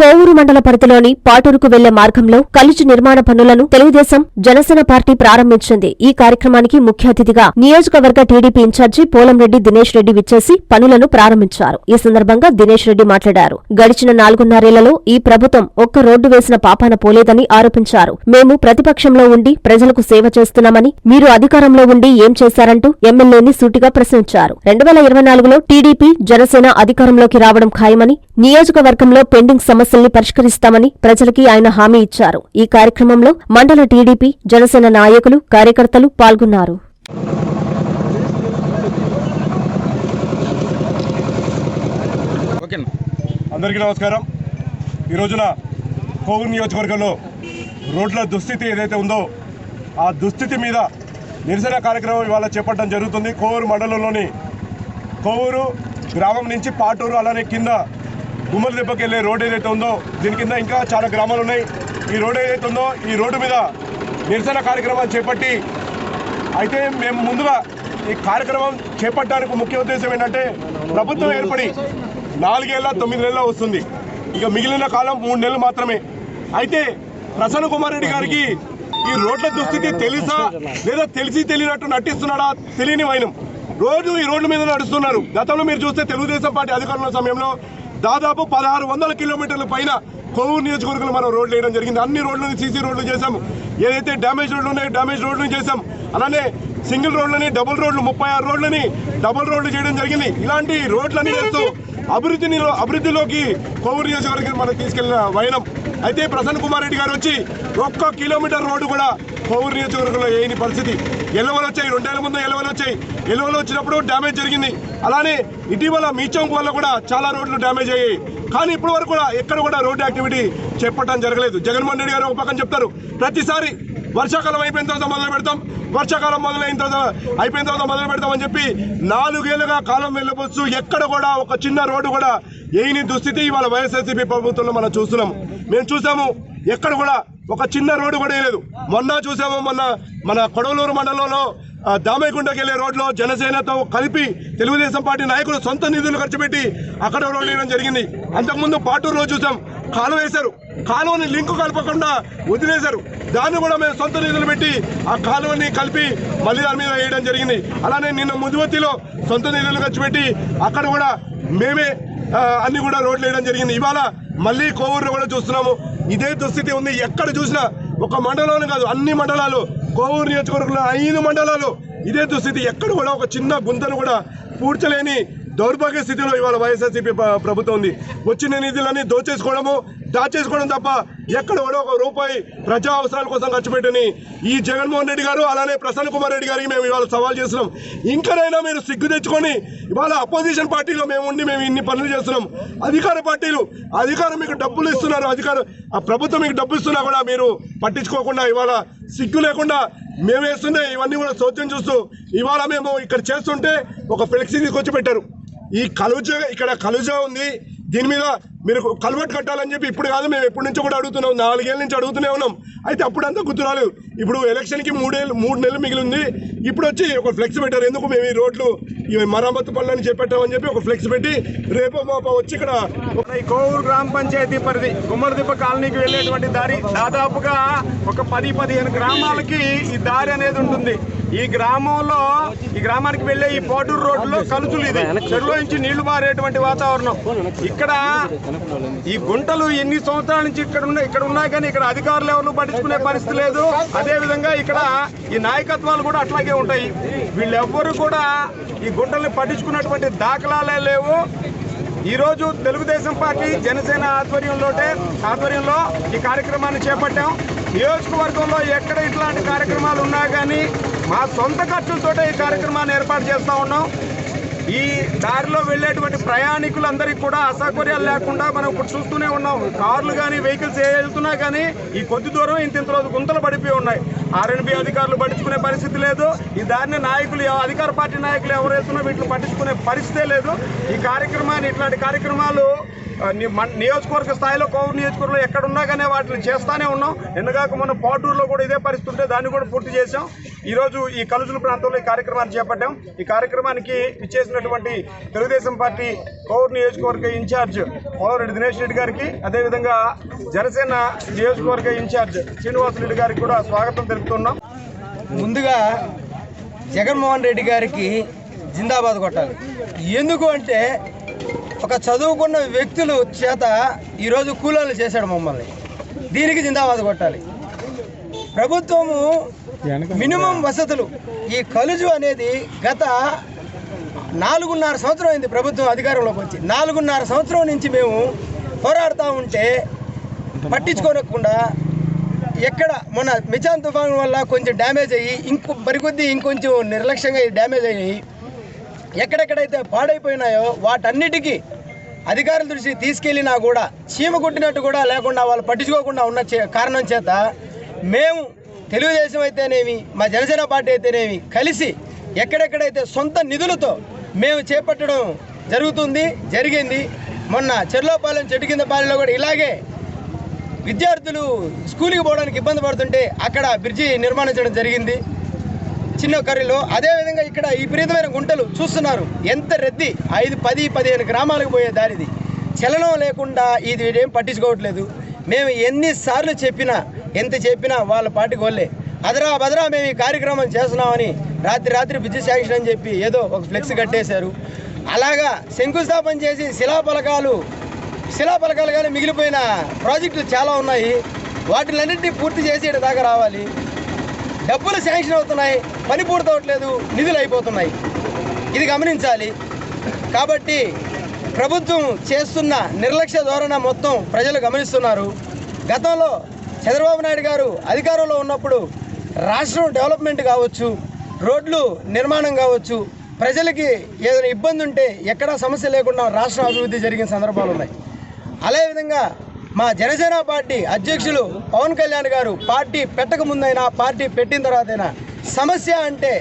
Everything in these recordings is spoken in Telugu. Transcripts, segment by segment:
को పాలమూరు మండల పరిధిలోని పాటూరుకు వెళ్ళే మార్గంలో కలుచు నిర్మాణ పనులను తెలుగుదేశం జనసేన పార్టీ ప్రారంభించింది. ఈ కార్యక్రమానికి ముఖ్య అతిథిగా నియోజకవర్గ టీడీపీ ఇన్ఛార్జి పోలంరెడ్డి దినేష్ రెడ్డి విచ్చేసి పనులను ప్రారంభించారు. ఈ సందర్భంగా దినేష్ రెడ్డి మాట్లాడారు. గడిచిన నాలుగున్నరేళ్ళలో ఈ ప్రభుత్వం ఒక్క రోడ్డు వేసిన పాపాన పోలేదని ఆరోపించారు. మేము ప్రతిపక్షంలో ఉండి ప్రజలకు సేవ చేస్తున్నామని మీరు అధికారంలో ఉండి ఏం చేశారంటూ ఎమ్మెల్యేని సూటిగా ప్రశ్నించారు. రెండు వేల ఇరవై నాలుగులో టీడీపీ జనసేన అధికారంలోకి రావడం ఖాయమని నియోజకవర్గంలో పెండింగ్ సమస్యల్ని పరిష్కరిస్తామని ప్రజలకి ఆయన హామీ ఇచ్చారు. ఈ కార్యక్రమంలో మండల టీడీపీ జనసేన నాయకులు కార్యకర్తలు పాల్గొన్నారు. అందరికీ నమస్కారం. ఈ రోజున కోవూరు నియోజకవర్గంలో రోడ్ల దుస్థితి ఏదైతే ఉందో ఆ దుస్థితి మీద నిరసన కార్యక్రమం ఇవాళ చేపట్టడం జరుగుతుంది. కోవూరు మండలంలోని కోవూరు గ్రామం నుంచి పాటూరు అలానే కింద గుమ్మల దెబ్బకి వెళ్ళే రోడ్ ఏదైతే ఉందో దీని కింద ఇంకా చాలా గ్రామాలు ఉన్నాయి. ఈ రోడ్ ఏదైతే ఉందో ఈ రోడ్డు మీద నిరసన కార్యక్రమాలు చేపట్టి అయితే మేము ముందుగా ఈ కార్యక్రమం చేపట్టడానికి ముఖ్య ఉద్దేశం ఏంటంటే ప్రభుత్వం ఏర్పడి నాలుగేళ్ళ తొమ్మిది నెలలు వస్తుంది. ఇక మిగిలిన కాలం మూడు నెలలు మాత్రమే. అయితే ప్రసన్న కుమార్ రెడ్డి గారికి ఈ రోడ్ల దుస్థితి తెలుసా? లేదా తెలిసి తెలియనట్టు నటిస్తున్నాడా? తెలియని వైనం. రోజు ఈ రోడ్ల మీద నడుస్తున్నారు. గతంలో మీరు చూస్తే తెలుగుదేశం పార్టీ అధికారంలో సమయంలో దాదాపు పదహారు వందల కిలోమీటర్ల పైన కొవ్వూరు నియోజకవర్గంలో మనం రోడ్లు వేయడం జరిగింది. అన్ని రోడ్లని సీసీ రోడ్లు చేశాము ఏదైతే డ్యామేజ్ రోడ్లు ఉన్నాయో డ్యామేజ్ రోడ్లను చేశాం. అలానే సింగిల్ రోడ్లని డబుల్ రోడ్లు ముప్పై ఆరు రోడ్లని డబుల్ రోడ్లు చేయడం జరిగింది. ఇలాంటి రోడ్లన్నీ చేస్తూ అభివృద్ధిని అభివృద్ధిలోకి కోవూరు నియోజకవర్గం మనం తీసుకెళ్ళిన వైనం. అయితే ప్రసన్న కుమార్ రెడ్డి గారు వచ్చి ఒక్క కిలోమీటర్ రోడ్డు కూడా కోవూరు నియోజకవర్గంలో వేయని పరిస్థితి. ఎలవలు వచ్చాయి రెండేళ్ళ ముందు ఎలవలు వచ్చాయి. ఎలవలు వచ్చినప్పుడు డ్యామేజ్ జరిగింది. అలానే ఇటీవల మీచంక్ వల్ల కూడా చాలా రోడ్లు డ్యామేజ్ అయ్యాయి. కానీ ఇప్పటి వరకు కూడా ఎక్కడ కూడా రోడ్డు యాక్టివిటీ చేపట్టడం జరగలేదు. జగన్మోహన్ రెడ్డి గారు ఒక పక్కన చెప్తారు ప్రతిసారి వర్షాకాలం అయిపోయిన తర్వాత మొదలు పెడతాం. వర్షాకాలం మొదలైన తర్వాత అయిపోయిన తర్వాత మొదలు పెడతామని చెప్పి నాలుగేళ్ళుగా కాలం వెళ్ళవచ్చు ఎక్కడ కూడా ఒక చిన్న రోడ్డు కూడా ఏని దుస్థితి ఇవాళ వైఎస్ఆర్సీపీ ప్రభుత్వంలో మనం చూస్తున్నాము మేము చూసాము ఎక్కడ కూడా ఒక చిన్న రోడ్డు కూడా వేయలేదు మొన్న చూసాము మొన్న మన కొడవలూరు మండలంలో ఆ, వెళ్ళే రోడ్లో జనసేనతో కలిపి తెలుగుదేశం పార్టీ నాయకులు సొంత నిధులు ఖర్చు పెట్టి అక్కడ రోడ్డు వేయడం జరిగింది. అంతకుముందు పాటూరులో చూసాం కాలువ వేశారు. కాలువని లింకు కలపకుండా వదిలేశారు. దాన్ని కూడా మేము సొంత నిధులు పెట్టి ఆ కాలువని కలిపి మళ్ళీ దాని మీద వేయడం జరిగింది. అలానే నిన్న ముదివత్తిలో సొంత నిధులు ఖర్చు పెట్టి అక్కడ కూడా మేమే అన్ని కూడా రోడ్లు వేయడం జరిగింది. ఇవాళ మళ్ళీ కోవూరులో కూడా చూస్తున్నాము. ఇదే దుస్థితి ఉంది. ఎక్కడ చూసినా ఒక మండలంలో కాదు అన్ని మండలాలు కోవూరు నియోజకవర్గంలో ఐదు మండలాలు ఇదే దుస్థితి. ఎక్కడ కూడా ఒక చిన్న గుంతను కూడా పూడ్చలేని దౌర్భాగ్య స్థితిలో ఇవాళ వైఎస్ఆర్సీపీ ప్రభుత్వం ఉంది. వచ్చిన నిధులన్నీ దోచేసుకోవడము దాచేసుకోవడం తప్ప ఎక్కడ ఒక రూపాయి ప్రజా అవసరాల కోసం ఖర్చు పెట్టని ఈ జగన్మోహన్ రెడ్డి గారు అలానే ప్రసన్న కుమార్ రెడ్డి గారికి మేము ఇవాళ సవాల్ చేస్తున్నాం. ఇంకనైనా మీరు సిగ్గు తెచ్చుకొని ఇవాళ అపోజిషన్ పార్టీలో మేము ఉండి మేము ఇన్ని పనులు చేస్తున్నాం. అధికార పార్టీలు అధికారం మీకు డబ్బులు ఇస్తున్నారు. అధికారం ఆ ప్రభుత్వం మీకు డబ్బు ఇస్తున్నా కూడా మీరు పట్టించుకోకుండా ఇవాళ సిగ్గు లేకుండా మేము వేస్తుంటే ఇవన్నీ కూడా చోద్యం చూస్తూ ఇవాళ మేము ఇక్కడ చేస్తుంటే ఒక ఫ్లెక్సీ తీసుకొచ్చి పెట్టారు. ఈ కలుజ ఇక్కడ కలుజ ఉంది. దీని మీద మీరు కలువట్ కట్టాలని చెప్పి ఇప్పుడు కాదు మేము ఎప్పటి నుంచో కూడా అడుగుతున్నాం. నాలుగేళ్ళ నుంచి అడుగుతూనే ఉన్నాం. అయితే అప్పుడంతా గుర్తు రాలేదు. ఇప్పుడు ఎలక్షన్కి మూడేళ్ళు మూడు నెలలు మిగిలి ఉంది ఇప్పుడు వచ్చి ఒక ఫ్లెక్స్ పెట్టారు. ఎందుకు మేము ఈ రోడ్లు ఈ మరమ్మతు పనులని చెప్పామని చెప్పి ఒక ఫ్లెక్స్ పెట్టి రేపు మాప వచ్చి ఇక్కడ ఒక ఈ కోవూరు గ్రామ పంచాయతీ పరిధి గుమ్మడిదిప్ప కాలనీకి వెళ్ళేటువంటి దారి దాదాపుగా ఒక పది పదిహేను గ్రామాలకి ఈ దారి అనేది ఉంటుంది. ఈ గ్రామంలో ఈ గ్రామానికి వెళ్ళే ఈ పోటూరు రోడ్లో కలుసులు ఇది. చెరువులో నుంచి నీళ్ళు మారేటువంటి వాతావరణం. ఇక్కడ ఈ గుంటలు ఎన్ని సంవత్సరాల నుంచి ఇక్కడ ఉన్నాయి ఇక్కడ ఉన్నాయి కానీ ఇక్కడ అధికారులు ఎవరు పట్టించుకునే పరిస్థితి లేదు. అదే విధంగా ఇక్కడ ఈ నాయకత్వాలు కూడా అట్లాగే ఉంటాయి. వీళ్ళెవ్వరు కూడా ఈ గుంటల్ని పట్టించుకున్నటువంటి దాఖలాలే లేవు. ఈ రోజు తెలుగుదేశం పార్టీ జనసేన ఆధ్వర్యంలోటే ఆధ్వర్యంలో ఈ కార్యక్రమాన్ని చేపట్టాం. నియోజకవర్గంలో ఎక్కడ ఇట్లాంటి కార్యక్రమాలు ఉన్నా కానీ మా సొంత ఖర్చులతోటే ఈ కార్యక్రమాన్ని ఏర్పాటు చేస్తూ ఉన్నాం. ఈ దారిలో వెళ్ళేటువంటి ప్రయాణికులందరికీ కూడా అసౌకర్యాలు లేకుండా మనం ఇప్పుడు చూస్తూనే ఉన్నాం. కార్లు కానీ వెహికల్స్ ఏ వెళ్తున్నా కానీ ఈ కొద్ది దూరం ఇంత ఇంత రోజు గుంతలు పడిపోయి ఉన్నాయి. ఆర్ఎన్బి అధికారులు పట్టించుకునే పరిస్థితి లేదు. ఈ దారిని నాయకులు అధికార పార్టీ నాయకులు ఎవరు వెళ్తున్నా వీటిని పట్టించుకునే పరిస్థితే లేదు. ఈ కార్యక్రమాన్ని ఇట్లాంటి కార్యక్రమాలు ని- నియోజకవర్గ స్థాయిలో కోవిడ్ నియోజకవర్గంలో ఎక్కడున్నా కానీ వాటిని చేస్తూనే ఉన్నాం. ఎన్నగాక మనం పాటూరులో కూడా ఇదే పరిస్థితి ఉంటే దాన్ని కూడా పూర్తి చేశాం. ఈరోజు ఈ కలుజుల ప్రాంతంలో ఈ కార్యక్రమాన్ని చేపట్టాం. ఈ కార్యక్రమానికి ఇచ్చేసినటువంటి తెలుగుదేశం పార్టీ కోవూరు నియోజకవర్గ ఇన్ఛార్జ్ పోలరెడ్డి దినేష్ రెడ్డి గారికి అదేవిధంగా జనసేన నియోజకవర్గ ఇన్ఛార్జ్ శ్రీనివాస్ రెడ్డి గారికి కూడా స్వాగతం తెలుపుతున్నాం. ముందుగా జగన్మోహన్ రెడ్డి గారికి జిందాబాద్ కొట్టాలి. ఎందుకు అంటే ఒక చదువుకున్న వ్యక్తులు చేత ఈరోజు కూలీలు చేశాడు మమ్మల్ని. దీనికి జిందాబాద్ కొట్టాలి. ప్రభుత్వము మినిమం వసతులు. ఈ కలుజు అనేది గత నాలుగున్నర సంవత్సరం అయింది ప్రభుత్వం అధికారంలోకి వచ్చి. నాలుగున్నర సంవత్సరం నుంచి మేము పోరాడుతూ ఉంటే పట్టించుకోనకుండా ఎక్కడ మొన్న మిచాన్ తుఫాన్ వల్ల కొంచెం డ్యామేజ్ అయ్యి ఇంకో మరికొద్ది ఇంకొంచెం నిర్లక్ష్యంగా డ్యామేజ్ అయ్యి ఎక్కడెక్కడైతే పాడైపోయినాయో వాటన్నిటికీ అధికారుల దృష్టికి తీసుకెళ్ళినా కూడా చీమ కొట్టినట్టు కూడా లేకుండా వాళ్ళు పట్టించుకోకుండా ఉన్న కారణం చేత మేము తెలుగుదేశం అయితేనేమి మా జనసేన పార్టీ అయితేనేమి కలిసి ఎక్కడెక్కడైతే సొంత నిధులతో మేము చేపట్టడం జరుగుతుంది జరిగింది మొన్న చెర్లోపాలెం చెట్టు కింద పాలెంలో కూడా ఇలాగే విద్యార్థులు స్కూల్కి పోవడానికి ఇబ్బంది పడుతుంటే అక్కడ బ్రిడ్జి నిర్మాణించడం జరిగింది. చిన్న కర్రీలో అదేవిధంగా ఇక్కడ ఈ విపరీతమైన గుంటలు చూస్తున్నారు. ఎంత రద్దీ? ఐదు పది పదిహేను గ్రామాలకు పోయే దారిది. చలనం లేకుండా ఇది ఏం పట్టించుకోవట్లేదు. మేము ఎన్నిసార్లు చెప్పినా ఎంత చెప్పినా వాళ్ళ పాటికి వాళ్ళే అదరా బదరా మేము ఈ కార్యక్రమం చేస్తున్నామని రాత్రి రాత్రి బ్రిడ్జి శాంక్షన్ అని చెప్పి ఏదో ఒక ఫ్లెక్స్ కట్టేశారు. అలాగా శంకుస్థాపన చేసి శిలాఫలకాలు శిలాఫలకాలు కానీ మిగిలిపోయిన ప్రాజెక్టులు చాలా ఉన్నాయి. వాటిలన్నింటినీ పూర్తి చేసి దాకా రావాలి. డబ్బులు శాంక్షన్ అవుతున్నాయి పని పూర్తవట్లేదు నిధులు అయిపోతున్నాయి. ఇది గమనించాలి. కాబట్టి ప్రభుత్వం చేస్తున్న నిర్లక్ష్య ధోరణ మొత్తం ప్రజలు గమనిస్తున్నారు. గతంలో చంద్రబాబు నాయుడు గారు అధికారంలో ఉన్నప్పుడు రాష్ట్రం డెవలప్మెంట్ కావచ్చు రోడ్లు నిర్మాణం కావచ్చు ప్రజలకి ఏదైనా ఇబ్బంది ఉంటే ఎక్కడా సమస్య లేకుండా రాష్ట్ర అభివృద్ధి జరిగిన సందర్భాలు ఉన్నాయి. అదేవిధంగా మా జనసేన పార్టీ అధ్యక్షులు పవన్ కళ్యాణ్ గారు పార్టీ పెట్టక ముందైనా పార్టీ పెట్టిన తర్వాతైనా సమస్య అంటే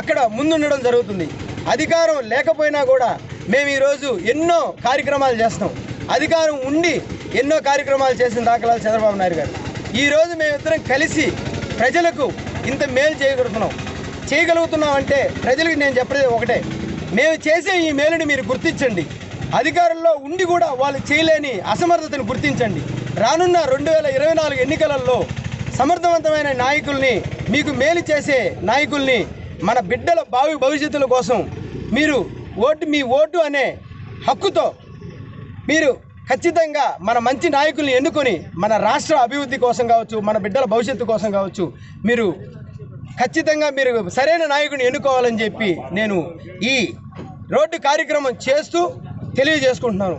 అక్కడ ముందుండడం జరుగుతుంది. అధికారం లేకపోయినా కూడా మేము ఈరోజు ఎన్నో కార్యక్రమాలు చేస్తాం అధికారం ఉండి ఎన్నో కార్యక్రమాలు చేసిన దాఖలాలు చంద్రబాబు నాయుడు గారు. ఈరోజు మేమిద్దరం కలిసి ప్రజలకు ఇంత మేలు చేయగలుగుతున్నాం. చేయగలుగుతున్నాం అంటే ప్రజలకు నేను చెప్పేది ఒకటే. మేము చేసే ఈ మేలుని మీరు గుర్తించండి. అధికారంలో ఉండి కూడా వాళ్ళు చేయలేని అసమర్థతను గుర్తించండి. రానున్న రెండు వేల ఇరవై నాలుగు ఎన్నికలలో సమర్థవంతమైన నాయకుల్ని మీకు మేలు చేసే నాయకుల్ని మన బిడ్డల భావి భవిష్యత్తుల కోసం మీరు ఓటు మీ ఓటు అనే హక్కుతో మీరు ఖచ్చితంగా మన మంచి నాయకుల్ని ఎన్నుకొని మన రాష్ట్ర అభివృద్ధి కోసం కావచ్చు మన బిడ్డల భవిష్యత్తు కోసం కావచ్చు మీరు ఖచ్చితంగా మీరు సరైన నాయకుని ఎన్నుకోవాలని చెప్పి నేను ఈ రోడ్డు కార్యక్రమం చేస్తూ తెలియజేసుకుంటున్నాను.